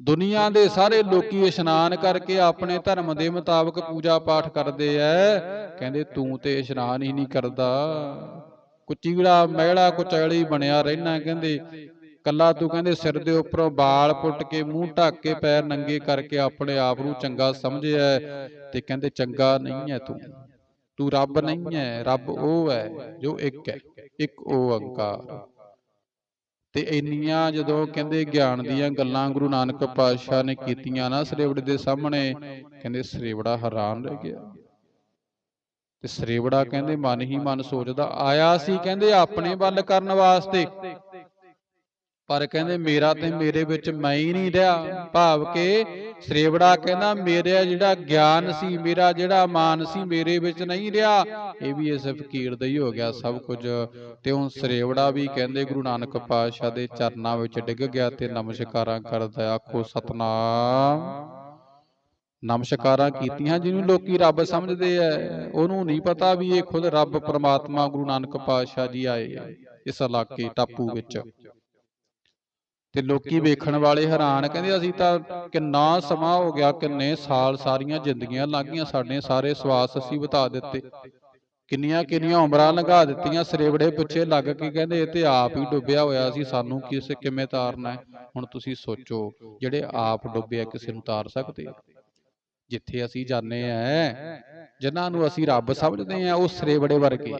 ਦੁਨੀਆ ਦੇ ਸਾਰੇ ਲੋਕੀ ਇਸ਼ਨਾਨ ਕਰਕੇ ਆਪਣੇ ਧਰਮ ਦੇ ਮੁਤਾਬਕ ਪੂਜਾ ਪਾਠ ਕਰਦੇ ਐ। ਕਹਿੰਦੇ, ਤੂੰ ਤੇ ਇਸ਼ਨਾਨ ਹੀ ਨਹੀਂ ਕਰਦਾ। ਕੁਚੀੜਾ ਮਹਿਲਾ ਕੁਚੈਲੀ ਬਣਿਆ ਰਹਿਣਾ ਕਹਿੰਦੇ, ਕੱਲਾ ਤੂੰ ਕਹਿੰਦੇ, ਸਿਰ ਦੇ ਉੱਪਰੋਂ ਬਾਲ ਪੁੱਟ ਕੇ, ਮੂੰਹ ਢੱਕ ਕੇ, ਪੈਰ ਨੰਗੇ ਕਰਕੇ ਆਪਣੇ ਆਪ ਨੂੰ ਚੰਗਾ ਸਮਝਿਆ ਤੇ ਕਹਿੰਦੇ, ਚੰਗਾ ਨਹੀਂ ਹੈ ਤੂੰ। ਤੂੰ ਰੱਬ ਨਹੀਂ ਹੈ ਰੱਬ ਉਹ ਹੈ ਜੋ ਇੱਕ ਹੈ ਇੱਕ ਓੰਕਾਰ ਤੇ ਇੰਨੀਆਂ ਜਦੋਂ ਕਹਿੰਦੇ ਗਿਆਨ ਦੀਆਂ ਗੱਲਾਂ ਗੁਰੂ ਨਾਨਕ ਪਾਤਸ਼ਾਹ ਨੇ ਕੀਤੀਆਂ ਨਾ ਸਰੇਵੜੇ ਦੇ ਸਾਹਮਣੇ, ਕਹਿੰਦੇ ਸਰੇਵੜਾ ਹੈਰਾਨ ਰਹਿ ਗਿਆ। ਤੇ ਸਰੇਵੜਾ ਕਹਿੰਦੇ ਮਨ ਹੀ ਮਨ ਸੋਚਦਾ, ਆਇਆ ਸੀ ਕਹਿੰਦੇ ਆਪਣੇ ਵੱਲ ਕਰਨ ਵਾਸਤੇ। ਪਰ ਕਹਿੰਦੇ ਮੇਰਾ ਤੇ ਮੇਰੇ ਵਿੱਚ ਮੈਂ ਹੀ ਨਹੀਂ ਰਿਹਾ। ਭਾਵ ਕਿ ਸਰੇਵੜਾ ਕਹਿੰਦਾ ਮੇਰਾ ਜਿਹੜਾ ਗਿਆਨ ਸੀ ਮੇਰਾ ਜਿਹੜਾ ਮਾਨ ਸੀ ਮੇਰੇ ਵਿੱਚ ਨਹੀਂ ਰਿਹਾ। ਇਹ ਵੀ ਇਸ ਫਕੀਰ ਦਾ ਹੀ ਹੋ ਗਿਆ ਸਭ ਕੁਝ। ਤੇ ਹੁਣ ਸਰੇਵੜਾ ਵੀ ਕਹਿੰਦੇ ਗੁਰੂ ਨਾਨਕ ਪਾਤਸ਼ਾਹ ਦੇ ਚਰਨਾਂ ਵਿੱਚ ਡਿੱਗ ਗਿਆ ਤੇ ਨਮਸਕਾਰਾਂ ਕਰਦਾ ਆਖੋ ਸਤਨਾਮ। ਨਮਸਕਾਰਾਂ ਕੀਤੀਆਂ ਜਿਹਨੂੰ ਲੋਕੀ ਰੱਬ ਸਮਝਦੇ ਐ ਉਹਨੂੰ ਨਹੀਂ ਪਤਾ ਵੀ ਇਹ ਖੁਦ ਰੱਬ ਪ੍ਰਮਾਤਮਾ ਗੁਰੂ ਨਾਨਕ ਪਾਤਸ਼ਾਹ ਜੀ ਆਏ ਇਸ ਇਲਾਕੇ ਟਾਪੂ ਵਿੱਚ। ਤੇ ਲੋਕੀ ਵੇਖਣ ਵਾਲੇ ਹੈਰਾਨ ਕਹਿੰਦੇ ਅਸੀਂ ਤਾਂ ਕਿੰਨਾ ਸਮਾਂ ਹੋ ਗਿਆ ਕਿੰਨੇ ਸਾਲ ਸਾਰੀਆਂ ਜ਼ਿੰਦਗੀਆਂ ਲੰਘ ਗਈਆਂ ਸਾਡੇ ਸਾਰੇ ਸਵਾਸ ਅਸੀਂ ਬਤਾ ਦਿੱਤੇ। ਕਿੰਨੀਆਂ ਕਿੰਨੀਆਂ ਉਮਰਾਂ ਲੰਘਾ ਦਿੱਤੀਆਂ ਸਰੇਵੜੇ ਪਿੱਛੇ ਲੱਗ ਕੇ ਕਹਿੰਦੇ ਇਹ ਤੇ ਆਪ ਹੀ ਡੁੱਬਿਆ ਹੋਇਆ ਸੀ ਸਾਨੂੰ ਕਿਸੇ ਕਿਵੇਂ ਤਾਰਨਾ ਹੈ? ਹੁਣ ਤੁਸੀਂ ਸੋਚੋ ਜਿਹੜੇ ਆਪ ਡੁੱਬਿਆ ਕਿਸੇ ਨੂੰ ਤਾਰ ਸਕਦੇ ਜਿੱਥੇ ਅਸੀਂ ਜਾਂਦੇ ਆ ਜਿਨ੍ਹਾਂ ਨੂੰ ਅਸੀਂ ਰੱਬ ਸਮਝਦੇ ਆ ਉਹ ਸਰੇਵੜੇ ਵਰਗੇ ਆ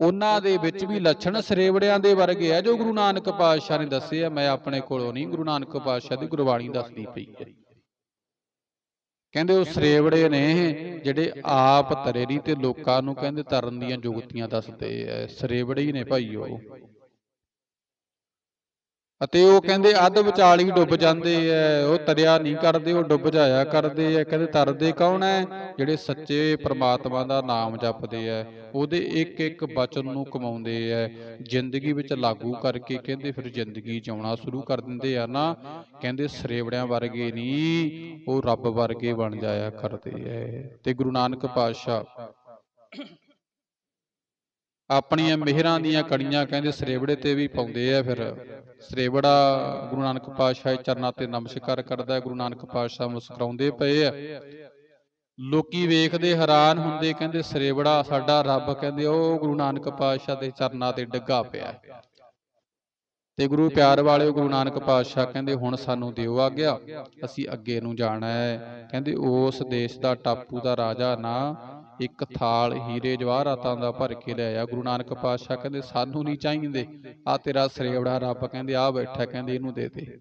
ਉਹਨਾਂ ਦੇ ਵਿੱਚ ਵੀ ਲੱਛਣ ਸਰੇਵੜਿਆਂ ਦੇ ਵਰਗੇ ਆ ਜੋ ਗੁਰੂ ਨਾਨਕ ਪਾਤਸ਼ਾਹ ਨੇ ਦੱਸੇ ਆ ਮੈਂ ਆਪਣੇ ਕੋਲੋਂ ਨਹੀਂ ਗੁਰੂ ਨਾਨਕ ਪਾਤਸ਼ਾਹ ਦੀ ਗੁਰਬਾਣੀ ਦੱਸਦੀ ਪਈ ਹੈ। ਕਹਿੰਦੇ ਉਹ ਸਰੇਵੜੇ ਨੇ ਜਿਹੜੇ ਆਪ ਤਰੇਰੀ ਤੇ ਲੋਕਾਂ ਨੂੰ ਕਹਿੰਦੇ ਤਰਨ ਦੀਆਂ ਜੁਗਤੀਆਂ ਦੱਸਦੇ ਐ ਸਰੇਵੜੇ ਹੀ ਨੇ ਭਾਈ ਉਹ। ਅਤੇ ਉਹ ਕਹਿੰਦੇ ਅੱਧ ਵਿਚਾਲ ਹੀ ਡੁੱਬ ਜਾਂਦੇ ਐ ਉਹ ਤਰਿਆ ਨਹੀਂ ਕਰਦੇ ਉਹ ਡੁੱਬ ਜਾਇਆ ਕਰਦੇ ਐ। ਕਹਿੰਦੇ ਤਰਦੇ ਕੌਣ ਐ? ਜਿਹੜੇ ਸੱਚੇ ਪ੍ਰਮਾਤਮਾ ਦਾ ਨਾਮ ਜਪਦੇ ਐ। ਉਹਦੇ ਇੱਕ ਇੱਕ ਬਚਨ ਨੂੰ ਕਮਾਉਂਦੇ ਐ। ਜ਼ਿੰਦਗੀ ਵਿੱਚ ਲਾਗੂ ਕਰਕੇ ਕਹਿੰਦੇ ਫਿਰ ਜ਼ਿੰਦਗੀ ਜਿਉਣਾ ਸ਼ੁਰੂ ਕਰ ਦਿੰਦੇ ਆ ਨਾ। ਕਹਿੰਦੇ ਸਰੇਵੜਿਆਂ ਵਰਗੇ ਨਹੀਂ ਉਹ ਰੱਬ ਵਰਗੇ ਬਣ ਜਾਇਆ ਕਰਦੇ ਐ। ਤੇ ਗੁਰੂ ਨਾਨਕ ਪਾਤਸ਼ਾਹ। ਆਪਣੀਆਂ ਮਿਹਰਾਂ ਦੀਆਂ ਕੜੀਆਂ ਕਹਿੰਦੇ ਸਰੇਵੜੇ ਤੇ ਵੀ ਪਾਉਂਦੇ ਆ ਫਿਰ। ਸਰੇਵੜਾ ਗੁਰੂ ਨਾਨਕ ਪਾਤਸ਼ਾਹ ਦੇ ਚਰਨਾਂ ਤੇ ਨਮਸਕਾਰ ਕਰਦਾ ਹੈ। ਗੁਰੂ ਨਾਨਕ ਪਾਤਸ਼ਾਹ ਮੁਸਕਰਾਉਂਦੇ ਪਏ ਆ। ਲੋਕੀ ਵੇਖਦੇ ਹੈਰਾਨ ਹੁੰਦੇ ਕਹਿੰਦੇ ਸਰੇਵੜਾ ਸਾਡਾ ਰੱਬ ਕਹਿੰਦੇ ਉਹ ਗੁਰੂ ਨਾਨਕ ਪਾਤਸ਼ਾਹ ਦੇ ਚਰਨਾਂ ਤੇ ਡਿੱਗਾ ਪਿਆ। ਤੇ ਗੁਰੂ ਪਿਆਰ ਵਾਲਿਓ ਗੁਰੂ ਨਾਨਕ ਪਾਤਸ਼ਾਹ ਕਹਿੰਦੇ ਹੁਣ ਸਾਨੂੰ ਦਿਓ ਆ ਗਿਆ ਅਸੀਂ ਅੱਗੇ ਨੂੰ ਜਾਣਾ ਹੈ। ਕਹਿੰਦੇ ਉਸ ਦੇਸ਼ ਦਾ ਟਾਪੂ ਦਾ ਰਾਜਾ ਨਾ। ਇੱਕ ਥਾਲ ਹੀਰੇ ਜਵਾਹਰਾਤਾਂ ਦਾ ਭਰ ਕੇ ਲੈ ਆਇਆ ਗੁਰੂ ਨਾਨਕ ਪਾਤਸ਼ਾਹ ਕਹਿੰਦੇ, ਸਾਨੂੰ ਨਹੀਂ ਚਾਹੀਦੇ। ਆ ਤੇਰਾ ਸਰੇਵੜਾ, ਰੱਬ ਕਹਿੰਦੇ ਆ ਬੈਠਾ ਕਹਿੰਦੇ, ਇਹਨੂੰ ਦੇ ਦੇ।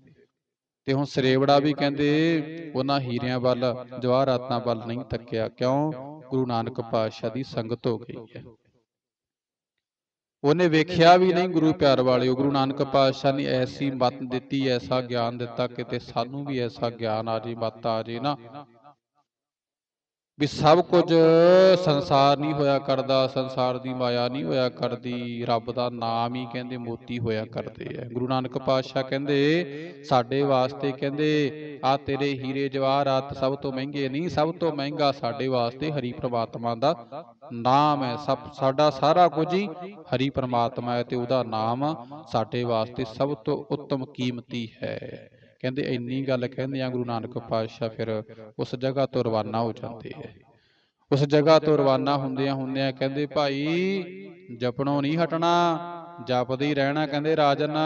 ਤੇ ਹੁਣ ਸਰੇਵੜਾ ਵੀ ਕਹਿੰਦੇ, ਉਹਨਾਂ ਹੀਰਿਆਂ ਵੱਲ ਜਵਾਹਰਾਤਾਂ ਵੱਲ ਨਹੀਂ ਤੱਕਿਆ। ਕਿਉਂ? ਗੁਰੂ ਨਾਨਕ ਪਾਤਸ਼ਾਹ ਦੀ ਸੰਗਤ ਹੋ ਗਈ ਹੈ। ਉਹਨੇ ਵੇਖਿਆ ਵੀ ਨਹੀਂ ਗੁਰੂ ਪਿਆਰ ਵਾਲਿਓ। ਗੁਰੂ ਨਾਨਕ ਪਾਤਸ਼ਾਹ ਨੇ ਐਸੀ ਮਤ ਦਿੱਤੀ, ਐਸਾ ਗਿਆਨ ਦਿੱਤਾ, ਕਿਤੇ ਸਾਨੂੰ ਵੀ ਐਸਾ ਗਿਆਨ ਆ ਜੇ, ਮੱਤ ਆ ਜੇ ਨਾ। ਵੀ ਸਭ ਕੁਝ ਸੰਸਾਰ ਨਹੀਂ ਹੋਇਆ ਕਰਦਾ, ਸੰਸਾਰ ਦੀ ਮਾਇਆ ਨਹੀਂ ਹੋਇਆ ਕਰਦੀ, ਰੱਬ ਦਾ ਨਾਮ ਹੀ ਕਹਿੰਦੇ ਮੋਤੀ ਹੋਇਆ ਕਰਦੇ ਆ ਗੁਰੂ ਨਾਨਕ ਪਾਤਸ਼ਾਹ ਕਹਿੰਦੇ, ਸਾਡੇ ਵਾਸਤੇ ਕਹਿੰਦੇ ਆ ਤੇਰੇ ਹੀਰੇ ਜਵਾਹਰਾਤ ਸਭ ਤੋਂ ਮਹਿੰਗੇ ਨਹੀਂ, ਸਭ ਤੋਂ ਮਹਿੰਗਾ ਸਾਡੇ ਵਾਸਤੇ ਹਰੀ ਪ੍ਰਮਾਤਮਾ ਦਾ ਨਾਮ ਹੈ ਸਭ, ਸਾਡਾ ਸਾਰਾ ਕੁਝ ਹੀ ਹਰੀ ਪ੍ਰਮਾਤਮਾ ਹੈ ਤੇ ਉਹਦਾ ਨਾਮ ਸਾਡੇ ਵਾਸਤੇ ਸਭ ਤੋਂ ਉੱਤਮ ਕੀਮਤੀ ਹੈ। ਕਹਿੰਦੇ ਇੰਨੀ ਗੱਲ ਕਹਿੰਦੇ ਆ ਗੁਰੂ ਨਾਨਕ ਪਾਤਸ਼ਾਹ ਫਿਰ ਉਸ ਜਗ੍ਹਾ ਤੋਂ ਰਵਾਨਾ ਹੋ ਜਾਂਦੇ ਹੈ। ਉਸ ਜਗ੍ਹਾ ਤੋਂ ਰਵਾਨਾ ਹੁੰਦਿਆਂ ਹੁੰਦਿਆਂ ਕਹਿੰਦੇ ਭਾਈ ਜਪਣੋਂ ਨਹੀਂ ਹਟਣਾ, ਜਪਦੇ ਹੀ ਰਹਿਣਾ ਕਹਿੰਦੇ ਰਾਜਨ,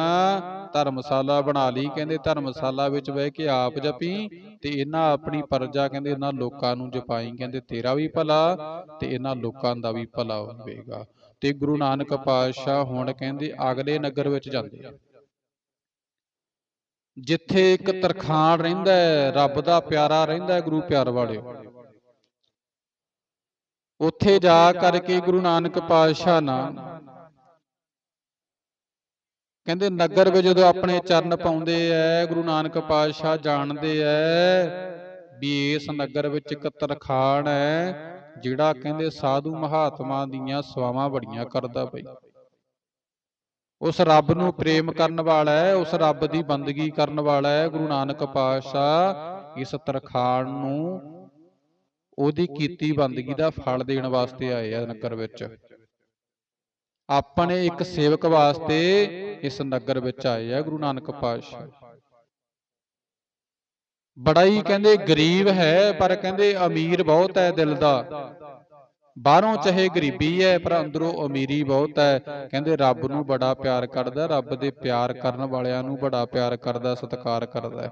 ਧਰਮਸ਼ਾਲਾ ਬਣਾ ਲਈ ਕਹਿੰਦੇ ਧਰਮਸ਼ਾਲਾ ਵਿੱਚ ਬਹਿ ਕੇ ਆਪ ਜਪੀ ਤੇ ਇਹਨਾਂ ਆਪਣੀ ਪਰਜਾ ਕਹਿੰਦੇ ਇਹਨਾਂ ਲੋਕਾਂ ਨੂੰ ਜਪਾਈ ਕਹਿੰਦੇ ਤੇਰਾ ਵੀ ਭਲਾ ਤੇ ਇਹਨਾਂ ਲੋਕਾਂ ਦਾ ਵੀ ਭਲਾ ਹੋਵੇਗਾ। ਤੇ ਗੁਰੂ ਨਾਨਕ ਪਾਤਸ਼ਾਹ ਹੁਣ ਕਹਿੰਦੇ ਅਗਲੇ ਨਗਰ ਵਿੱਚ ਜਾਂਦੇ ਆ। ਜਿੱਥੇ ਇੱਕ ਤਰਖਾਣ ਰਹਿੰਦਾ ਹੈ ਰੱਬ ਦਾ ਪਿਆਰਾ ਰਹਿੰਦਾ ਹੈ ਗੁਰੂ ਪਿਆਰ ਵਾਲਿਓ। ਉੱਥੇ ਜਾ ਕਰਕੇ ਗੁਰੂ ਨਾਨਕ ਪਾਤਸ਼ਾਹ ਨਾ। ਕਹਿੰਦੇ ਨਗਰ ਵਿੱਚ ਜਦੋਂ ਆਪਣੇ ਚਰਨ ਪਾਉਂਦੇ ਐ ਗੁਰੂ ਨਾਨਕ ਪਾਤਸ਼ਾਹ ਜਾਣਦੇ ਐ ਵੀ ਇਸ ਨਗਰ ਵਿੱਚ ਇੱਕ ਤਰਖਾਣ ਹੈ ਜਿਹੜਾ ਕਹਿੰਦੇ ਸਾਧੂ ਮਹਾਤਮਾ ਦੀਆਂ ਸੇਵਾਵਾਂ ਬੜੀਆਂ ਕਰਦਾ ਬਈ। ਉਸ ਰੱਬ ਨੂੰ ਪ੍ਰੇਮ ਕਰਨ ਵਾਲਾ ਹੈ, ਉਸ ਰੱਬ ਦੀ ਬੰਦਗੀ ਕਰਨ ਵਾਲਾ ਹੈ, ਗੁਰੂ ਨਾਨਕ ਪਾਤਸ਼ਾਹ ਇਸ ਤਰਖਾਣ ਨੂੰ ਉਹਦੀ ਕੀਤੀ ਬੰਦਗੀ ਦਾ ਫਲ ਦੇਣ ਵਾਸਤੇ ਆਏ ਆ ਨਗਰ ਵਿੱਚ। ਆਪਣੇ ਇੱਕ ਸੇਵਕ ਵਾਸਤੇ ਇਸ ਨਗਰ ਵਿੱਚ ਆਏ ਆ ਗੁਰੂ ਨਾਨਕ ਪਾਤਸ਼ਾਹ। ਬੜਾ ਹੀ ਕਹਿੰਦੇ ਗਰੀਬ ਹੈ, ਪਰ ਕਹਿੰਦੇ ਅਮੀਰ ਬਹੁਤ ਹੈ ਦਿਲ ਦਾ। ਬਾਹਰੋਂ ਚਾਹੇ ਗਰੀਬੀ ਹੈ ਪਰ ਅੰਦਰੋਂ ਅਮੀਰੀ ਬਹੁਤ ਹੈ। ਕਹਿੰਦੇ ਰੱਬ ਨੂੰ ਬੜਾ ਪਿਆਰ ਕਰਦਾ ਰੱਬ ਦੇ ਪਿਆਰ ਕਰਨ ਵਾਲਿਆਂ ਨੂੰ ਬੜਾ ਪਿਆਰ ਕਰਦਾ ਸਤਿਕਾਰ ਕਰਦਾ।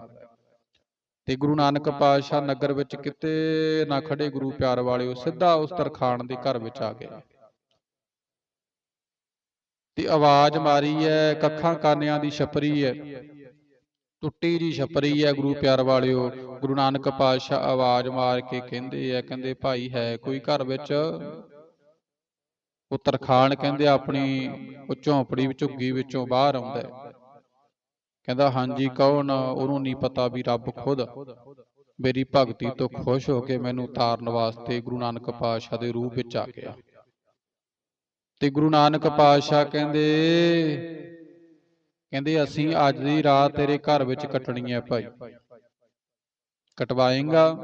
ਤੇ ਗੁਰੂ ਨਾਨਕ ਪਾਤਸ਼ਾਹ ਨਗਰ ਵਿੱਚ ਕਿਤੇ ਨਾ ਖੜੇ ਗੁਰੂ ਪਿਆਰ ਵਾਲਿਓ ਸਿੱਧਾ ਉਸ ਤਰਖਾਣ ਦੇ ਘਰ ਵਿੱਚ ਆ ਗਏ ਤੇ ਆਵਾਜ਼ ਮਾਰੀ ਹੈ ਕੱਖਾਂ ਕਾਨਿਆਂ ਦੀ ਛਪਰੀ ਹੈ। ਟੁੱਟੀ ਜੀ ਛਪਰੀ ਹੈ ਗੁਰੂ ਪਿਆਰ ਵਾਲਿਓ। ਗੁਰੂ ਨਾਨਕ ਪਾਤਸ਼ਾਹ ਆਵਾਜ਼ ਮਾਰ ਕੇ ਕਹਿੰਦੇ ਆ ਕਹਿੰਦੇ ਭਾਈ ਹੈ ਕੋਈ ਘਰ ਵਿੱਚ ਉਹ ਤਰਖਾਣ ਕਹਿੰਦੇ ਆਪਣੀ ਉਹ ਝੌਂਪੜੀ ਵਿੱਚ ਝੁੱਗੀ ਵਿੱਚੋਂ ਬਾਹਰ ਆਉਂਦਾ। ਕਹਿੰਦਾ ਹਾਂਜੀ ਕੌਣ? ਉਹਨੂੰ ਨਹੀਂ ਪਤਾ ਵੀ ਰੱਬ ਖੁਦ। ਮੇਰੀ ਭਗਤੀ ਤੋਂ ਖੁਸ਼ ਹੋ ਕੇ ਮੈਨੂੰ ਤਾਰਨ ਵਾਸਤੇ ਗੁਰੂ ਨਾਨਕ ਪਾਤਸ਼ਾਹ ਦੇ ਰੂਪ ਵਿੱਚ ਆ ਗਿਆ। ਤੇ ਗੁਰੂ ਨਾਨਕ ਪਾਤਸ਼ਾਹ ਕਹਿੰਦੇ ਕਹਿੰਦੇ ਅਸੀਂ ਅੱਜ ਦੀ ਰਾਤ ਤੇਰੇ ਘਰ ਵਿੱਚ ਕੱਟਣੀ ਹੈ ਭਾਈ। ਕਟਵਾਏਗਾ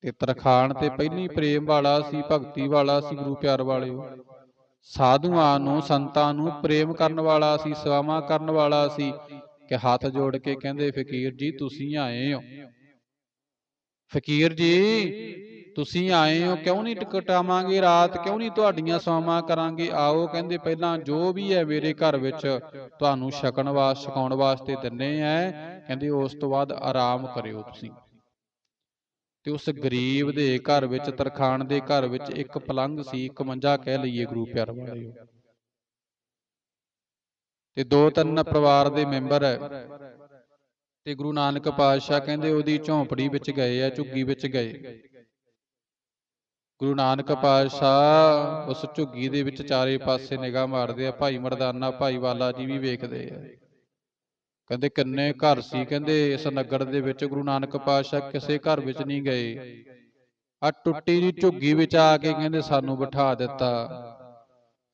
ਤੇ ਤਰਖਾਣ ਤੇ ਪਹਿਲੀ ਪ੍ਰੇਮ ਵਾਲਾ ਸੀ, ਭਗਤੀ ਵਾਲਾ ਸੀ, ਗੁਰੂ ਪਿਆਰ ਵਾਲਿਓ। ਸਾਧੂਆਂ ਨੂੰ, ਸੰਤਾਂ ਨੂੰ ਪ੍ਰੇਮ ਕਰਨ ਵਾਲਾ ਸੀ, ਸੇਵਾਵਾਂ ਕਰਨ ਵਾਲਾ ਸੀ। ਕਿ ਹੱਥ ਜੋੜ ਕੇ ਕਹਿੰਦੇ, ਫਕੀਰ ਜੀ, ਤੁਸੀਂ ਆਏ ਹੋ। ਫਕੀਰ ਜੀ ਤੁਸੀਂ ਆਏ ਹੋ, ਕਿਉਂ ਨਹੀਂ ਟਿਕਟਾਵਾਂਗੇ? ਰਾਤ ਕਿਉਂ ਨਹੀਂ ਤੁਹਾਡੀਆਂ ਸੇਵਾਵਾਂ ਕਰਾਂਗੇ? ਆਓ, ਕਹਿੰਦੇ ਪਹਿਲਾਂ ਜੋ ਵੀ ਹੈ ਮੇਰੇ ਘਰ ਵਿੱਚ, ਤੁਹਾਨੂੰ ਛਕਣ ਵਾਸਤੇ ਛਕਾਉਣ ਵਾਸਤੇ ਦਿੰਨੇ ਐ ਕਹਿੰਦੇ ਉਸ ਤੋਂ ਬਾਅਦ ਆਰਾਮ ਕਰਿਓ ਤੁਸੀਂ। ਤੇ ਉਸ ਗਰੀਬ ਦੇ ਘਰ ਵਿੱਚ, ਤਰਖਾਣ ਦੇ ਘਰ ਵਿੱਚ ਇੱਕ ਪਲੰਗ ਸੀ, ਇੱਕ ਮੰਜਾ ਕਹਿ ਲਈਏ ਗੁਰੂ ਪਿਆਰ ਵਾਲਿਓ। ਤੇ ਦੋ ਤਿੰਨ ਪਰਿਵਾਰ ਦੇ ਮੈਂਬਰ ਤੇ ਗੁਰੂ ਨਾਨਕ ਪਾਤਸ਼ਾਹ ਕਹਿੰਦੇ ਉਹਦੀ ਝੌਂਪੜੀ ਵਿੱਚ ਗਏ ਆ, ਝੁੱਗੀ ਵਿੱਚ ਗਏ। ਗੁਰੂ ਨਾਨਕ ਪਾਤਸ਼ਾਹ ਉਸ ਝੁੱਗੀ ਦੇ ਵਿੱਚ ਚਾਰੇ ਪਾਸੇ ਨਿਗਾਹ ਮਾਰਦੇ ਆ ਭਾਈ ਮਰਦਾਨਾ ਭਾਈ ਵਾਲਾ ਜੀ ਵੀ ਵੇਖਦੇ ਆ। ਕਹਿੰਦੇ ਕਿੰਨੇ ਘਰ ਸੀ ਕਹਿੰਦੇ ਇਸ ਨਗਰ ਦੇ ਵਿੱਚ ਗੁਰੂ ਨਾਨਕ ਪਾਤਸ਼ਾਹ ਕਿਸੇ ਘਰ ਵਿੱਚ ਨਹੀਂ ਗਏ। ਆ ਟੁੱਟੀ ਦੀ ਝੁੱਗੀ ਵਿੱਚ ਆ ਕੇ ਕਹਿੰਦੇ ਸਾਨੂੰ ਬਿਠਾ ਦਿੱਤਾ।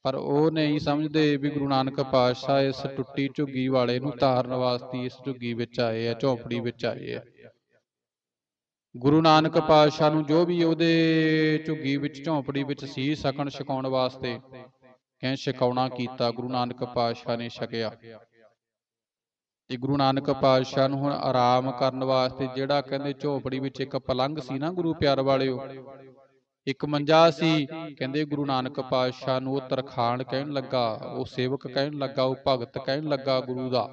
ਪਰ ਉਹ ਨਹੀਂ ਸਮਝਦੇ ਵੀ ਗੁਰੂ ਨਾਨਕ ਪਾਤਸ਼ਾਹ ਇਸ ਟੁੱਟੀ ਝੁੱਗੀ ਵਾਲੇ ਨੂੰ ਤਾਰਨ ਵਾਸਤੇ ਇਸ ਝੁੱਗੀ ਵਿੱਚ ਆਏ ਆ ਝੌਂਪੜੀ ਵਿੱਚ ਆਏ ਆ। ਗੁਰੂ ਨਾਨਕ ਪਾਤਸ਼ਾਹ ਨੂੰ ਜੋ ਵੀ ਉਹਦੇ ਝੁੱਗੀ ਵਿੱਚ, ਝੌਂਪੜੀ ਵਿੱਚ ਸੀ ਸਕਣ ਛਕਾਉਣ ਵਾਸਤੇ ਕਹਿ ਛਕਾਉਣਾ ਕੀਤਾ, ਗੁਰੂ ਨਾਨਕ ਪਾਤਸ਼ਾਹ ਨੇ ਛਕਿਆ। ਤੇ ਗੁਰੂ ਨਾਨਕ ਪਾਤਸ਼ਾਹ ਨੂੰ ਹੁਣ ਆਰਾਮ ਕਰਨ ਵਾਸਤੇ ਜਿਹੜਾ ਕਹਿੰਦੇ ਝੋਪੜੀ ਵਿੱਚ ਇੱਕ ਪਲੰਗ ਸੀ ਨਾ ਗੁਰੂ ਪਿਆਰ ਵਾਲਿਓ, ਇੱਕ ਮੰਜਾ ਸੀ, ਕਹਿੰਦੇ ਗੁਰੂ ਨਾਨਕ ਪਾਤਸ਼ਾਹ ਨੂੰ ਉਹ ਤਰਖਾਣ ਕਹਿਣ ਲੱਗਾ, ਉਹ ਸੇਵਕ ਕਹਿਣ ਲੱਗਾ, ਉਹ ਭਗਤ ਕਹਿਣ ਲੱਗਾ ਗੁਰੂ ਦਾ।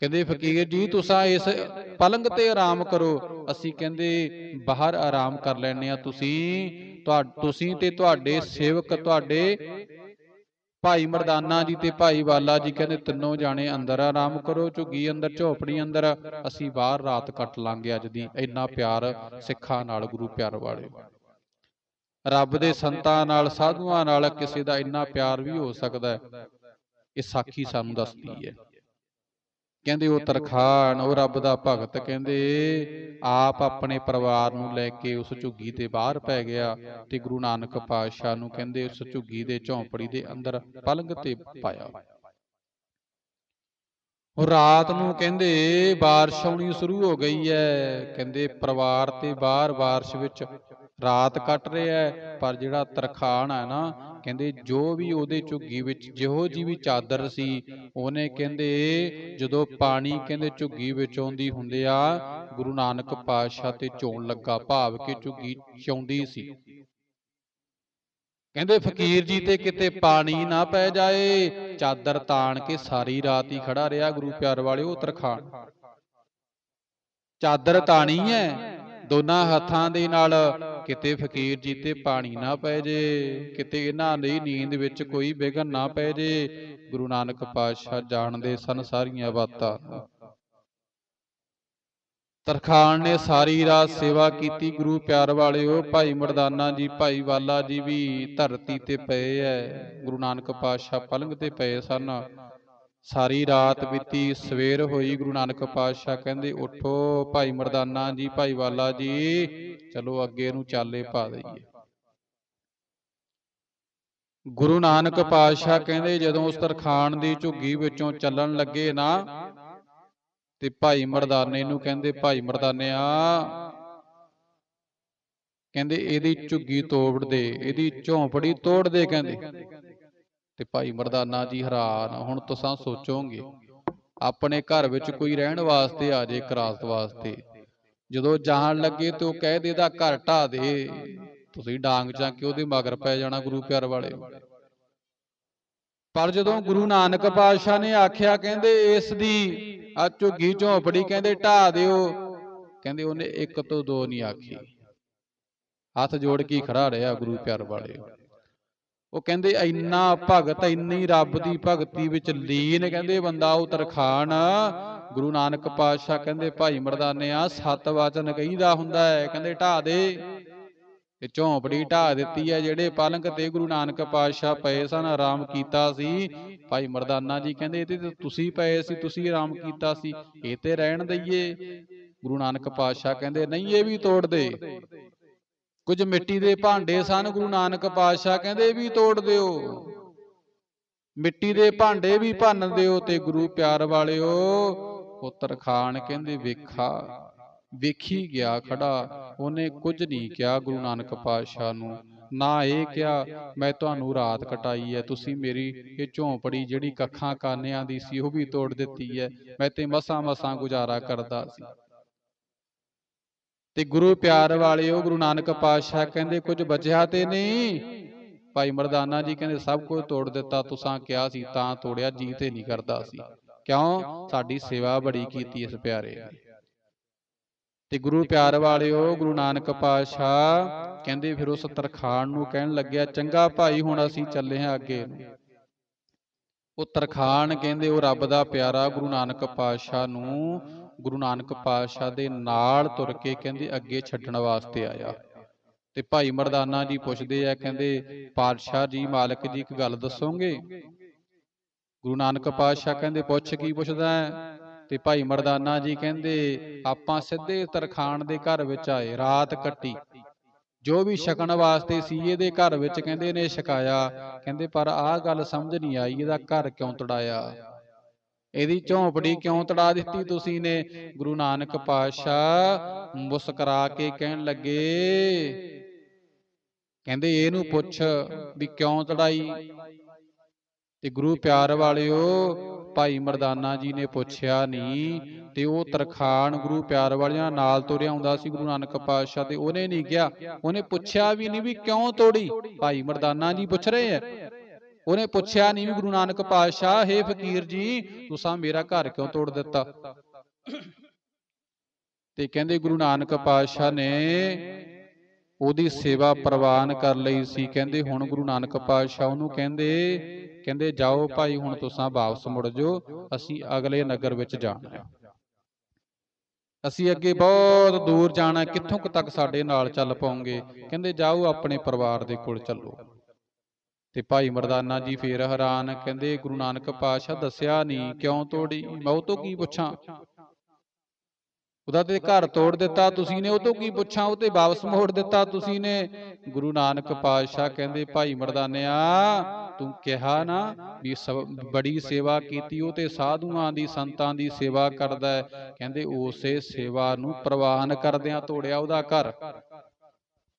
ਕਹਿੰਦੇ ਫਕੀਰ ਜੀ ਤੁਸੀਂ ਇਸ ਪਲੰਗ ਤੇ ਆਰਾਮ ਕਰੋ। ਅਸੀਂ ਕਹਿੰਦੇ ਬਾਹਰ ਆਰਾਮ ਕਰ ਲੈਣੇ ਆ ਤੁਸੀਂ ਤੁਸੀਂ ਤੇ ਤੁਹਾਡੇ ਸੇਵਕ ਤੁਹਾਡੇ ਭਾਈ ਮਰਦਾਨਾ ਜੀ ਤੇ ਭਾਈ ਵਾਲਾ ਜੀ ਕਹਿੰਦੇ ਤਿੰਨੋਂ ਜਾਣੇ ਅੰਦਰ ਆਰਾਮ ਕਰੋ ਝੁੱਗੀ ਅੰਦਰ ਝੋਪੜੀ ਅੰਦਰ। ਅਸੀਂ ਬਾਹਰ ਰਾਤ ਕੱਟ ਲਾਂਗੇ ਅੱਜ ਦੀ। ਇੰਨਾ ਪਿਆਰ ਸਿੱਖਾਂ ਨਾਲ ਗੁਰੂ ਪਿਆਰ ਵਾਲੇ ਰੱਬ ਦੇ ਸੰਤਾਂ ਨਾਲ ਸਾਧੂਆਂ ਨਾਲ ਕਿਸੇ ਦਾ ਇੰਨਾ ਪਿਆਰ ਵੀ ਹੋ। ਸਕਦਾ ਹੈ। ਇਹ ਸਾਖੀ ਸਾਨੂੰ ਦੱਸਦੀ ਹੈ। ਕਹਿੰਦੇ ਉਹ ਤਰਖਾਣ, ਉਹ ਰੱਬ ਦਾ ਭਗਤ ਕਹਿੰਦੇ, ਆਪ ਆਪਣੇ ਪਰਿਵਾਰ ਨੂੰ ਲੈ ਕੇ ਉਸ ਝੁੱਗੀ ਤੇ ਬਾਹਰ ਪੈ ਗਿਆ ਤੇ ਗੁਰੂ ਨਾਨਕ ਪਾਤਸ਼ਾਹ ਨੂੰ ਕਹਿੰਦੇ ਉਸ ਝੁੱਗੀ ਦੇ ਝੌਂਪੜੀ ਦੇ ਅੰਦਰ ਪਲੰਗ ਤੇ ਪਾਇਆ। ਉਹ ਰਾਤ ਨੂੰ ਕਹਿੰਦੇ, ਬਾਰਿਸ਼ ਆਉਣੀ ਸ਼ੁਰੂ ਹੋ ਗਈ ਹੈ। ਕਹਿੰਦੇ ਪਰਿਵਾਰ ਤੇ ਬਾਹਰ ਬਾਰਿਸ਼ ਵਿੱਚ ਰਾਤ ਕੱਟ ਰਿਹਾ ਹੈ ਪਰ ਜਿਹੜਾ ਤਰਖਾਣ ਹੈ ਨਾ ਕਹਿੰਦੇ ਜੋ ਵੀ ਉਹਦੇ ਝੁੱਗੀ ਵਿੱਚ ਜਿਹੋ ਜੀ ਵੀ ਚਾਦਰ ਸੀ ਉਹਨੇ ਕਹਿੰਦੇ ਜਦੋਂ ਪਾਣੀ ਕਹਿੰਦੇ ਝੁੱਗੀ ਵਿੱਚ ਆਉਂਦੀ ਹੁੰਦੇ ਆ ਗੁਰੂ ਨਾਨਕ ਪਾਤਸ਼ਾਹ ਤੇ ਚੋਣ ਲੱਗਾ ਭਾਵ ਕਿ ਝੁੱਗੀ ਚੌਂਦੀ ਸੀ। ਕਹਿੰਦੇ ਫਕੀਰ ਜੀ ਤੇ ਕਿਤੇ ਪਾਣੀ ਨਾ ਪੈ ਜਾਏ ਚਾਦਰ ਤਾਣ ਕੇ ਸਾਰੀ ਰਾਤ ਹੀ ਖੜਾ ਰਿਹਾ ਗੁਰੂ ਪਿਆਰ ਵਾਲਿਓ ਤਰਖਾਣ। ਚਾਦਰ ਤਾਣੀ ਹੈ। ਦੋਨਾਂ ਹੱਥਾਂ ਦੇ ਨਾਲ ਕਿਤੇ ਫਕੀਰ ਜੀ ਤੇ ਪਾਣੀ ਨਾ ਪੈ ਜੇ ਕਿਤੇ ਇਹਨਾਂ ਦੀ ਨੀਂਦ ਵਿੱਚ ਕੋਈ ਵਿਘਨ ਨਾ ਪੈ ਜੇ ਗੁਰੂ ਨਾਨਕ ਪਾਤਸ਼ਾਹ ਜਾਣਦੇ ਸਨ ਸਾਰੀਆਂ ਬਾਤਾਂ। ਤਰਖਾਣ ਨੇ ਸਾਰੀ ਰਾਤ ਸੇਵਾ ਕੀਤੀ ਗੁਰੂ ਪਿਆਰ ਵਾਲਿਓ ਭਾਈ ਮਰਦਾਨਾ ਜੀ ਭਾਈ ਵਾਲਾ ਜੀ ਵੀ ਧਰਤੀ ਤੇ ਪਏ ਐ। ਗੁਰੂ ਨਾਨਕ ਪਾਤਸ਼ਾਹ ਪਲੰਗ ਤੇ ਪਏ ਸਨ। ਸਾਰੀ ਰਾਤ ਬੀਤੀ ਸਵੇਰ ਹੋਈ ਗੁਰੂ ਨਾਨਕ ਪਾਤਸ਼ਾਹ ਕਹਿੰਦੇ ਉਠੋ ਭਾਈ ਮਰਦਾਨਾ ਜੀ ਭਾਈ ਵਾਲਾ ਜੀ ਚਲੋ ਅੱਗੇ ਨੂੰ ਚਾਲੇ ਪਾ ਦਈਏ। ਗੁਰੂ ਨਾਨਕ ਪਾਤਸ਼ਾਹ ਕਹਿੰਦੇ ਜਦੋਂ ਉਸ ਤਰਖਾਣ ਦੀ ਝੁੱਗੀ ਵਿੱਚੋਂ ਚੱਲਣ ਲੱਗੇ ਨਾ ਤੇ ਭਾਈ ਮਰਦਾਨੇ ਨੂੰ ਕਹਿੰਦੇ ਭਾਈ ਮਰਦਾਨਿਆ। ਕਹਿੰਦੇ ਇਹਦੀ ਝੁੱਗੀ ਤੋੜ ਦੇ ਇਹਦੀ ਝੌਂਪੜੀ ਤੋੜ ਦੇ ਕਹਿੰਦੇ। ਤੇ ਭਾਈ ਮਰਦਾਨਾ ਜੀ ਹੈਰਾਨ ਹੁਣ ਤੁਸੀਂ ਸੋਚੋਗੇ, ਆਪਣੇ ਘਰ ਵਿੱਚ ਕੋਈ ਰਹਿਣ ਵਾਸਤੇ ਆ ਜੇ ਕਰਾਸਤ ਵਾਸਤੇ। ਜਦੋਂ ਜਾਣ ਲੱਗੇ ਤੇ ਉਹ ਕਹਿ ਦੇ ਦਾ ਘਰ ਢਾ ਦੇ, ਤੁਸੀਂ ਡਾਂਗ ਚੱਕ ਕੇ ਉਹਦੇ ਮਗਰ ਪੈ ਜਾਣਾ ਗੁਰੂ ਪਿਆਰ ਵਾਲੇ। ਪਰ ਜਦੋਂ ਗੁਰੂ ਨਾਨਕ ਪਾਤਸ਼ਾਹ ਨੇ ਆਖਿਆ, ਕਹਿੰਦੇ, ਇਸ ਦੀ ਆ ਝੁੱਗੀ ਝੌਂਪੜੀ, ਕਹਿੰਦੇ ਢਾ ਦਿਓ। ਕਹਿੰਦੇ, ਉਹਨੇ ਇੱਕ ਤੋਂ ਦੋ ਨਹੀਂ ਆਖੀ। ਹੱਥ ਜੋੜ ਕੇ ਖੜਾ ਰਿਹਾ ਗੁਰੂ ਪਿਆਰ ਵਾਲੇ। ਉਹ ਕਹਿੰਦੇ ਇੰਨਾ ਭਗਤ ਇੰਨੀ ਰੱਬ ਦੀ ਭਗਤੀ ਵਿੱਚ ਲੀਨ ਕਹਿੰਦੇ ਬੰਦਾ ਉਹ ਤਰਖਾਣ ਗੁਰੂ ਨਾਨਕ ਪਾਤਸ਼ਾਹ ਕਹਿੰਦੇ ਭਾਈ ਮਰਦਾਨਿਆ ਸਤ ਵਚਨ ਕਹੀਦਾ ਹੁੰਦਾ ਹੈ ਕਹਿੰਦੇ ਢਾ ਦੇ। ਤੇ ਝੌਂਪੜੀ ਢਾ ਦਿੱਤੀ ਹੈ ਜਿਹੜੇ ਪਲੰਗ ਤੇ ਗੁਰੂ ਨਾਨਕ ਪਾਤਸ਼ਾਹ ਪਏ ਸਨ ਆਰਾਮ ਕੀਤਾ ਸੀ। ਭਾਈ ਮਰਦਾਨਾ ਜੀ ਕਹਿੰਦੇ ਇਹ ਤੇ ਤੁਸੀਂ ਪਏ ਸੀ ਤੁਸੀਂ ਆਰਾਮ ਕੀਤਾ ਸੀ ਇਹ ਤੇ ਰਹਿਣ ਦਈਏ। ਗੁਰੂ ਨਾਨਕ ਪਾਤਸ਼ਾਹ ਕਹਿੰਦੇ ਨਹੀਂ ਇਹ ਵੀ ਤੋੜ ਦੇ। ਕੁਝ ਮਿੱਟੀ ਦੇ ਭਾਂਡੇ ਸਨ, ਗੁਰੂ ਨਾਨਕ ਪਾਤਸ਼ਾਹ ਕਹਿੰਦੇ ਵੀ ਤੋੜ ਦਿਓ। ਮਿੱਟੀ ਦੇ ਭਾਂਡੇ ਵੀ ਭੰਨ ਦਿਓ ਤੇ ਗੁਰੂ ਪਿਆਰ ਵਾਲਿਓ, ਪੁੱਤਰ ਖਾਨ ਕਹਿੰਦੇ ਵੇਖਾ, ਵੇਖੀ ਗਿਆ ਖੜਾ, ਉਹਨੇ ਕੁਝ ਨਹੀਂ ਕਿਹਾ ਗੁਰੂ ਨਾਨਕ ਪਾਤਸ਼ਾਹ ਨੂੰ। ਨਾ ਇਹ ਕਿਹਾ, ਮੈਂ ਤੁਹਾਨੂੰ ਰਾਤ ਕਟਾਈ ਹੈ, ਤੁਸੀਂ ਮੇਰੀ ਇਹ ਝੌਂਪੜੀ ਜਿਹੜੀ ਕੱਖਾਂ ਕਾਨਿਆਂ ਦੀ ਸੀ ਉਹ ਵੀ ਤੋੜ ਦਿੱਤੀ ਹੈ, ਮੈਂ ਤੇ ਮਸਾਂ ਮਸਾਂ ਗੁਜ਼ਾਰਾ ਕਰਦਾ ਸੀ। ਤੇ ਗੁਰੂ ਪਿਆਰ ਵਾਲਿਓ, ਗੁਰੂ ਨਾਨਕ ਪਾਤਸ਼ਾਹ ਕਹਿੰਦੇ, ਕੁਝ ਬਚਿਆ ਤੇ ਨਹੀਂ? ਭਾਈ ਮਰਦਾਨਾ ਜੀ ਕਹਿੰਦੇ, ਸਭ ਕੁਝ ਤੋੜ ਦਿੱਤਾ, ਤੁਸਾਂ ਕਿਹਾ ਸੀ, ਤਾਂ ਤੋੜਿਆ, ਜੀ ਤੇ ਨਹੀਂ ਕਰਦਾ ਸੀ। ਕਿਉਂ? ਸਾਡੀ ਸੇਵਾ ਬੜੀ ਕੀਤੀ ਇਸ ਪਿਆਰੇ ਨੇ। ਤੇ ਗੁਰੂ ਪਿਆਰ ਵਾਲਿਓ, ਗੁਰੂ ਨਾਨਕ ਪਾਤਸ਼ਾਹ ਕਹਿੰਦੇ, ਫਿਰ ਉਸ ਤਰਖਾਣ ਨੂੰ ਕਹਿਣ ਲੱਗਿਆ, ਚੰਗਾ ਭਾਈ, ਹੁਣ ਅਸੀਂ ਚੱਲੇ ਹਾਂ ਅੱਗੇ ਨੂੰ। ਉਹ ਤਰਖਾਣ ਕਹਿੰਦੇ, ਉਹ ਰੱਬ ਦਾ ਪਿਆਰਾ ਗੁਰੂ ਨਾਨਕ ਪਾਤਸ਼ਾਹ ਨੂੰ ਗੁਰੂ ਨਾਨਕ ਪਾਤਸ਼ਾਹ ਦੇ ਨਾਲ ਤੁਰ ਕੇ ਕਹਿੰਦੇ, ਅੱਗੇ ਛੱਡਣ ਵਾਸਤੇ ਆਇਆ। ਤੇ ਭਾਈ ਮਰਦਾਨਾ ਜੀ ਪੁੱਛਦੇ ਆ, ਕਹਿੰਦੇ, ਪਾਤਸ਼ਾਹ ਜੀ, ਮਾਲਕ ਜੀ, ਇੱਕ ਗੱਲ ਦੱਸੋਗੇ? ਗੁਰੂ ਨਾਨਕ ਪਾਤਸ਼ਾਹ ਕਹਿੰਦੇ, ਪੁੱਛ ਕੀ ਪੁੱਛਦਾ ਤੇ ਭਾਈ ਮਰਦਾਨਾ ਜੀ ਕਹਿੰਦੇ, ਆਪਾਂ ਸਿੱਧੇ ਤਰਖਾਣ ਦੇ ਘਰ ਵਿੱਚ ਆਏ, ਰਾਤ ਕੱਟੀ। ਜੋ ਵੀ ਛਕਣ ਵਾਸਤੇ ਸੀ, ਇਹਦੇ ਘਰ ਵਿੱਚ ਕਹਿੰਦੇ ਨੇ ਛਕਾਇਆ। ਕਹਿੰਦੇ, ਪਰ ਆਹ ਗੱਲ ਸਮਝ ਨਹੀਂ ਆਈ, ਇਹਦਾ ਘਰ ਕਿਉਂ ਤੜਾਇਆ? ਇਹਦੀ ਝੌਂਪੜੀ ਕਿਉਂ ਤੜਾ ਦਿੱਤੀ ਤੁਸੀਂ ਨੇ? ਗੁਰੂ ਨਾਨਕ ਪਾਤਸ਼ਾਹ ਮੁਸਕਰਾ ਕੇ ਕਹਿਣ ਲੱਗੇ। ਕਹਿੰਦੇ ਇਹਨੂੰ ਪੁੱਛ ਵੀ ਕਿਉਂ ਤੜਾਈ? ਤੇ ਗੁਰੂ ਪਿਆਰ ਵਾਲਿਓ ਭਾਈ ਮਰਦਾਨਾ ਜੀ ਨੇ ਪੁੱਛਿਆ ਨਹੀਂ ਤੇ ਉਹ ਤਰਖਾਣ ਗੁਰੂ ਪਿਆਰ ਵਾਲਿਆਂ ਨਾਲ ਤੁਰਿਆ ਆਉਂਦਾ ਸੀ ਗੁਰੂ ਨਾਨਕ ਪਾਤਸ਼ਾਹ ਤੇ। ਉਹਨੇ ਨਹੀਂ ਕਿਹਾ। ਉਹਨੇ ਪੁੱਛਿਆ ਵੀ ਨਹੀਂ ਵੀ ਕਿਉਂ ਤੋੜੀ? ਭਾਈ ਮਰਦਾਨਾ ਜੀ ਪੁੱਛ ਰਹੇ ਆ ਉਹਨੇ ਪੁੱਛਿਆ ਨਹੀਂ ਗੁਰੂ ਨਾਨਕ ਪਾਤਸ਼ਾਹ ਹੇ ਫਕੀਰ ਜੀ ਤੁਸੀਂ ਮੇਰਾ ਘਰ ਕਿਉਂ ਤੋੜ ਦਿੱਤਾ? ਤੇ ਕਹਿੰਦੇ ਗੁਰੂ ਨਾਨਕ ਪਾਤਸ਼ਾਹ ਨੇ ਉਹਦੀ ਸੇਵਾ ਪ੍ਰਵਾਨ ਕਰ ਲਈ ਸੀ। ਕਹਿੰਦੇ ਹੁਣ ਗੁਰੂ ਨਾਨਕ ਪਾਤਸ਼ਾਹ ਉਹਨੂੰ ਕਹਿੰਦੇ ਕਹਿੰਦੇ ਜਾਓ ਭਾਈ ਹੁਣ ਤੁਸੀਂ ਵਾਪਸ ਮੁੜ ਜਾਓ ਅਸੀਂ ਅਗਲੇ ਨਗਰ ਵਿੱਚ ਜਾਣਾ ਹੈ। ਅਸੀਂ ਅੱਗੇ ਬਹੁਤ ਦੂਰ ਜਾਣਾ ਕਿੱਥੋਂ ਤੱਕ ਸਾਡੇ ਨਾਲ ਚੱਲ ਪਾਉਂਗੇ? ਕਹਿੰਦੇ ਜਾਓ ਆਪਣੇ ਪਰਿਵਾਰ ਦੇ ਕੋਲ ਚੱਲੋ। ਤੇ ਭਾਈ ਮਰਦਾਨਾ ਜੀ ਫੇਰ ਹੈਰਾਨ ਕਹਿੰਦੇ, ਗੁਰੂ ਨਾਨਕ ਪਾਤਸ਼ਾਹ ਦੱਸਿਆ ਨਹੀਂ ਕਿਉਂ ਤੋੜੀ? ਮੈਂ ਉਹ ਤੋਂ ਕੀ ਪੁੱਛਾਂ? ਉਹਦਾ ਤੇ ਘਰ ਤੋੜ ਦਿੱਤਾ, ਤੁਸੀਂ ਨੇ ਉਹ ਤੋਂ ਕੀ ਪੁੱਛਾਂ? ਉਹ ਤੇ ਵਾਪਸ ਮੋੜ ਦਿੱਤਾ ਤੁਸੀਂ ਨੇ। ਗੁਰੂ ਨਾਨਕ ਪਾਤਸ਼ਾਹ ਕਹਿੰਦੇ, ਭਾਈ ਮਰਦਾਨਿਆ, ਤੂੰ ਕਿਹਾ ਨਾ ਵੀ ਸਭ- ਬੜੀ ਸੇਵਾ ਕੀਤੀ, ਉਹ ਤੇ ਸਾਧੂਆਂ ਦੀ, ਸੰਤਾਂ ਦੀ ਸੇਵਾ ਕਰਦਾ ਕਹਿੰਦੇ, ਉਸੇ ਸੇਵਾ ਨੂੰ ਪ੍ਰਵਾਨ ਕਰਦਿਆਂ ਤੋੜਿਆ ਉਹਦਾ ਘਰ।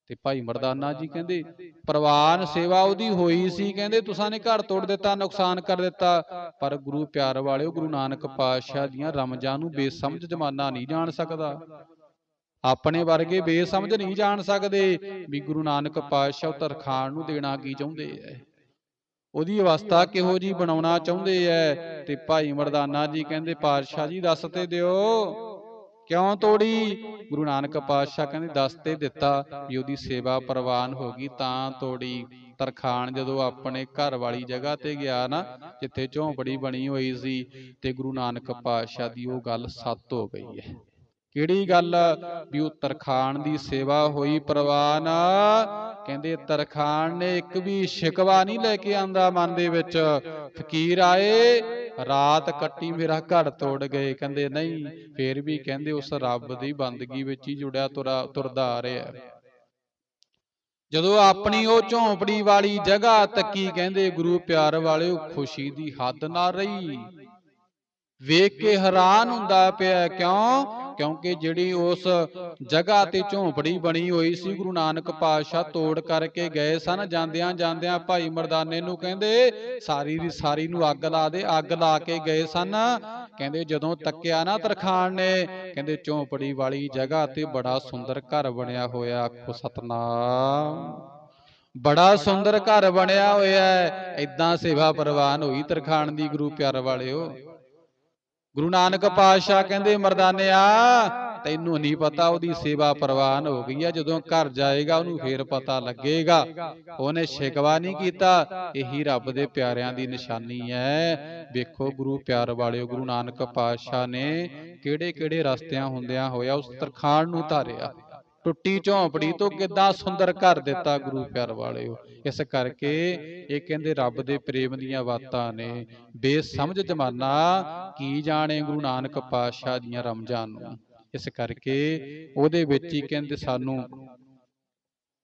ਤੇ ਭਾਈ ਮਰਦਾਨਾ ਜੀ ਕਹਿੰਦੇ ਪ੍ਰਵਾਨ ਸੇਵਾ ਉਹਦੀ ਹੋਈ ਸੀ ਕਹਿੰਦੇ ਤੁਸਾਂ ਨੇ ਘਰ ਤੋੜ ਦਿੱਤਾ ਨੁਕਸਾਨ ਕਰ ਦਿੱਤਾ। ਪਰ ਗੁਰੂ ਪਿਆਰ ਵਾਲਿਓ ਗੁਰੂ ਨਾਨਕ ਪਾਤਸ਼ਾਹ ਦੀਆਂ ਰਮਜਾਂ ਨੂੰ ਬੇਸਮਝ ਜਮਾਨਾ ਨਹੀਂ ਜਾਣ ਸਕਦਾ। ਆਪਣੇ ਵਰਗੇ ਬੇਸਮਝ ਨਹੀਂ ਜਾਣ ਸਕਦੇ ਵੀ ਗੁਰੂ ਨਾਨਕ ਪਾਤਸ਼ਾਹ ਤਰਖਾਣ ਨੂੰ ਦੇਣਾ ਕੀ ਚਾਹੁੰਦੇ ਐ? ਉਹਦੀ ਅਵਸਥਾ ਕਿਹੋ ਜੀ ਬਣਾਉਣਾ ਚਾਹੁੰਦੇ ਐ? ਤੇ ਭਾਈ ਮਰਦਾਨਾ ਜੀ ਕਹਿੰਦੇ ਪਾਤਸ਼ਾਹ ਜੀ ਦੱਸ ਤੇ ਦਿਓ। ਕਿਉਂ ਤੋੜੀ? ਗੁਰੂ ਨਾਨਕ ਪਾਤਸ਼ਾਹ ਕਹਿੰਦੇ ਦੱਸ ਤੇ ਦਿੱਤਾ ਵੀ ਉਹਦੀ ਸੇਵਾ ਪ੍ਰਵਾਨ ਹੋ ਗਈ ਤਾਂ ਤੋੜੀ। ਤਰਖਾਣ ਜਦੋਂ ਆਪਣੇ ਘਰ ਵਾਲੀ ਜਗ੍ਹਾ ਤੇ ਗਿਆ ਨਾ ਜਿੱਥੇ ਝੌਂਪੜੀ ਬਣੀ ਹੋਈ ਸੀ ਤੇ ਗੁਰੂ ਨਾਨਕ ਪਾਤਸ਼ਾਹ ਦੀ ਉਹ ਗੱਲ ਸੱਤ ਹੋ ਗਈ ਹੈ। ਕਿਹੜੀ ਗੱਲ? ਵੀ ਉਹ ਤਰਖਾਣ ਦੀ ਸੇਵਾ ਹੋਈ ਪ੍ਰਵਾਨ। ਕਹਿੰਦੇ ਤਰਖਾਣ ਨੇ ਇੱਕ ਵੀ ਸ਼ਿਕਵਾ ਨਹੀਂ ਲੈ ਕੇ ਆਂਦਾ ਮਨ ਦੇ ਵਿੱਚ। ਫਕੀਰ ਆਏ, ਰਾਤ ਕੱਟੀ ਮੇਰਾ ਘਰ ਤੋੜ ਗਏ। ਕਹਿੰਦੇ ਨਹੀਂ, ਫੇਰ ਵੀ ਕਹਿੰਦੇ ਉਸ ਰੱਬ ਦੀ ਬੰਦਗੀ ਵਿੱਚ ਹੀ ਜੁੜਿਆ ਤੁਰਾ, ਤੁਰਦਾ ਆ ਰਿਹਾ। ਜਦੋਂ ਆਪਣੀ ਉਹ ਝੌਂਪੜੀ ਵਾਲੀ ਜਗ੍ਹਾ ਤੱਕੀ, ਕਹਿੰਦੇ ਗੁਰੂ ਪਿਆਰ ਵਾਲਿਓ, ਖੁਸ਼ੀ ਦੀ ਹੱਦ ਨਾ ਰਹੀ। ਵੇਖ ਕੇ ਹੈਰਾਨ ਹੁੰਦਾ ਪਿਆ, ਕਿਉਂ? ਕਿਉਂਕਿ ਜਿਹੜੀ ਉਸ ਜਗ੍ਹਾ ਤੇ ਝੌਂਪੜੀ ਬਣੀ ਹੋਈ ਸੀ, ਗੁਰੂ ਨਾਨਕ ਪਾਤਸ਼ਾਹ ਤੋੜ ਕਰਕੇ ਗਏ ਸਨ। ਜਾਂਦਿਆਂ ਜਾਂਦਿਆਂ ਭਾਈ ਮਰਦਾਨੇ ਨੂੰ ਕਹਿੰਦੇ, ਸਾਰੀ ਦੀ ਸਾਰੀ ਨੂੰ ਅੱਗ ਲਾ ਦੇ। ਅੱਗ ਲਾ ਕੇ ਗਏ ਸਨ। ਕਹਿੰਦੇ, ਜਦੋਂ ਤੱਕਿਆ ਨਾ ਤਰਖਾਣ ਨੇ। ਕਹਿੰਦੇ, ਝੌਂਪੜੀ ਵਾਲੀ ਜਗ੍ਹਾ ਤੇ ਬੜਾ ਸੁੰਦਰ ਘਰ ਬਣਿਆ ਹੋਇਆ ਆਖੋ ਸਤਨਾਮ। ਬੜਾ ਸੁੰਦਰ ਘਰ ਬਣਿਆ ਹੋਇਆ ਹੈ। ਇਦਾਂ ਸੇਵਾ ਪ੍ਰਵਾਨ ਹੋਈ ਤਰਖਾਣ ਦੀ, ਗੁਰੂ ਪਿਆਰ ਵਾਲਿਓ। ਗੁਰੂ ਨਾਨਕ ਪਾਤਸ਼ਾਹ ਕਹਿੰਦੇ ਮਰਦਾਨਿਆ ਤੈਨੂੰ ਨਹੀਂ ਪਤਾ ਉਹਦੀ ਸੇਵਾ ਪ੍ਰਵਾਨ ਹੋ ਗਈ ਆ ਜਦੋਂ ਘਰ ਜਾਏਗਾ ਉਹਨੂੰ ਫੇਰ ਪਤਾ ਲੱਗੇਗਾ। ਉਹਨੇ ਸ਼ਿਕਵਾ ਨਹੀਂ ਕੀਤਾ ਇਹੀ ਰੱਬ ਦੇ ਪਿਆਰਿਆਂ ਦੀ ਨਿਸ਼ਾਨੀ ਹੈ। ਵੇਖੋ ਗੁਰੂ ਪਿਆਰ ਵਾਲਿਓ ਗੁਰੂ ਨਾਨਕ ਪਾਤਸ਼ਾਹ ਨੇ ਕਿਹੜੇ ਕਿਹੜੇ ਰਸਤਿਆਂ ਹੁੰਦਿਆਂ ਹੋਇਆ? ਉਸ ਤਰਖਾਣ ਨੂੰ ਧਾਰਿਆ। ਟੁੱਟੀ ਝੌਂਪੜੀ ਤੋਂ ਕਿੱਦਾਂ ਸੁੰਦਰ ਘਰ ਦਿੱਤਾ ਗੁਰੂ ਪਿਆਰ ਵਾਲਿਓ? ਇਸ ਕਰਕੇ ਇਹ ਕਹਿੰਦੇ ਰੱਬ ਦੇ ਪ੍ਰੇਮ ਦੀਆਂ ਬਾਤਾਂ ਨੇ। ਬੇਸਮਝ ਜਮਾਨਾ ਕੀ ਜਾਣੇ ਗੁਰੂ ਨਾਨਕ ਪਾਤਸ਼ਾਹ ਦੀਆਂ ਰਮਜ਼ਾਨ ਨੂੰ। ਇਸ ਕਰਕੇ ਉਹਦੇ ਵਿੱਚ ਹੀ ਕਹਿੰਦੇ ਸਾਨੂੰ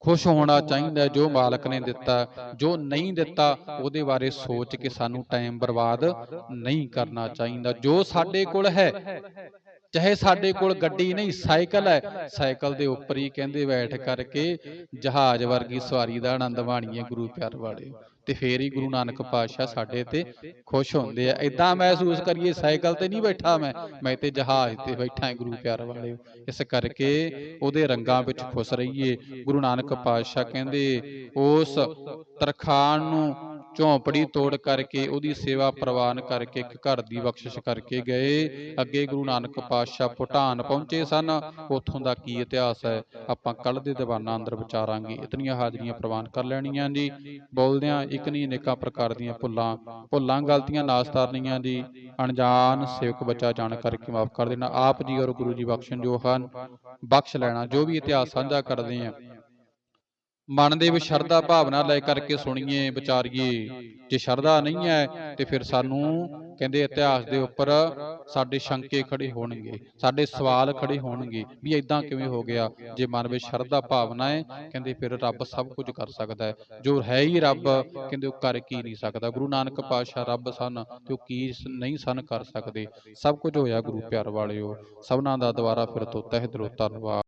ਖੁਸ਼ ਹੋਣਾ ਚਾਹੀਦਾ ਜੋ ਮਾਲਕ ਨੇ ਦਿੱਤਾ ਜੋ ਨਹੀਂ ਦਿੱਤਾ ਉਹਦੇ ਬਾਰੇ ਸੋਚ ਕੇ ਸਾਨੂੰ ਟਾਈਮ ਬਰਬਾਦ ਨਹੀਂ ਕਰਨਾ ਚਾਹੀਦਾ। ਜੋ ਸਾਡੇ ਕੋਲ ਹੈ ਚਾਹੇ ਸਾਡੇ ਕੋਲ ਗੱਡੀ ਨਹੀਂ ਸਾਈਕਲ ਹੈ। ਸਾਈਕਲ ਦੇ ਉੱਪਰ ਹੀ ਕਹਿੰਦੇ ਬੈਠ ਕਰਕੇ ਜਹਾਜ਼ ਵਰਗੀ ਸਵਾਰੀ ਦਾ ਆਨੰਦ ਮਾਣੀਏ ਗੁਰੂ ਪਿਆਰ ਵਾਲੇ। ਤੇ ਫੇਰ ਹੀ ਗੁਰੂ ਨਾਨਕ ਪਾਤਸ਼ਾਹ ਸਾਡੇ ਤੇ ਖੁਸ਼ ਹੁੰਦੇ ਆ। ਇਦਾਂ ਮਹਿਸੂਸ ਕਰੀਏ ਸਾਈਕਲ ਤੇ ਨਹੀਂ ਬੈਠਾ ਮੈਂ ਮੈਂ ਤੇ ਜਹਾਜ਼ ਤੇ ਬੈਠਾ ਹਾਂ ਗੁਰੂ ਪਿਆਰ ਵਾਲੇ ਇਸ ਕਰਕੇ ਉਹਦੇ ਰੰਗਾਂ ਵਿੱਚ ਖੁਸ਼ ਰਹੀਏ। ਗੁਰੂ ਨਾਨਕ ਪਾਤਸ਼ਾਹ ਕਹਿੰਦੇ ਉਸ ਤਰਖਾਣ ਨੂੰ ਝੌਂਪੜੀ ਤੋੜ ਕਰਕੇ ਉਹਦੀ ਸੇਵਾ ਪ੍ਰਵਾਨ ਕਰਕੇ ਇੱਕ ਘਰ ਦੀ ਬਖਸ਼ਿਸ਼ ਕਰਕੇ ਗਏ। ਅੱਗੇ ਗੁਰੂ ਨਾਨਕ ਪਾਤਸ਼ਾਹ ਭੂਟਾਨ ਪਹੁੰਚੇ ਸਨ। ਉੱਥੋਂ ਦਾ ਕੀ ਇਤਿਹਾਸ ਹੈ? ਆਪਾਂ ਕੱਲ ਦੇ ਦੀਵਾਨਾਂ ਅੰਦਰ ਵਿਚਾਰਾਂਗੇ। ਇਤਨੀਆਂ ਹਾਜ਼ਰੀਆਂ ਪ੍ਰਵਾਨ ਕਰ ਲੈਣੀਆਂ। ਜੀ ਬੋਲਦਿਆਂ ਇੱਕ ਨਹੀਂ, ਅਨੇਕਾਂ ਪ੍ਰਕਾਰ ਦੀਆਂ ਭੁੱਲਾਂ ਭੁੱਲਾਂ, ਗਲਤੀਆਂ ਨਾਸਤਾਰਨੀਆਂ ਦੀ ਅਣਜਾਣ ਸੇਵਕ ਬੱਚਾ ਜਾਣ ਕਰਕੇ ਮਾਫ ਕਰ ਦੇਣਾ। ਆਪ ਜੀ ਔਰ ਗੁਰੂ ਜੀ ਬਖਸ਼ਣ ਜੋ ਹਨ। ਬਖਸ਼ ਲੈਣਾ, ਜੋ ਵੀ ਇਤਿਹਾਸ ਸਾਂਝਾ ਕਰਦੇ ਆ। ਮਨ ਦੇ ਵਿੱਚ ਸ਼ਰਧਾ ਭਾਵਨਾ ਲੈ ਕਰਕੇ ਸੁਣੀਏ ਵਿਚਾਰੀਏ। ਜੇ ਸ਼ਰਧਾ ਨਹੀਂ ਹੈ ਤੇ ਫਿਰ ਸਾਨੂੰ ਕਹਿੰਦੇ ਇਤਿਹਾਸ ਦੇ ਉੱਪਰ ਸਾਡੇ ਸ਼ੰਕੇ ਖੜੇ ਹੋਣਗੇ ਸਾਡੇ ਸਵਾਲ ਖੜੇ ਹੋਣਗੇ ਵੀ ਇਦਾਂ ਕਿਵੇਂ ਹੋ ਗਿਆ? ਜੇ ਮਨ ਵਿੱਚ ਸ਼ਰਧਾ ਭਾਵਨਾ ਹੈ ਕਹਿੰਦੇ ਫਿਰ ਰੱਬ ਸਭ ਕੁਝ ਕਰ ਸਕਦਾ ਹੈ। ਜੋ ਹੈ ਹੀ ਰੱਬ ਕਹਿੰਦੇ ਉਹ ਕਰ ਕੀ ਨਹੀਂ ਸਕਦਾ। ਗੁਰੂ ਨਾਨਕ ਪਾਤਸ਼ਾਹ ਰੱਬ ਸਨ ਤੇ ਉਹ ਕੀ ਨਹੀਂ ਸਨ ਕਰ ਸਕਦੇ। ਸਭ ਕੁਝ ਹੋਇਆ ਗੁਰੂ ਪਿਆਰ ਵਾਲਿਓ। ਸਭਨਾਂ ਦਾ ਦੁਆਰਾ ਫਿਰ ਤੋਂ ਤਹਿ ਦਿਲੋਂ ਧੰਨਵਾਦ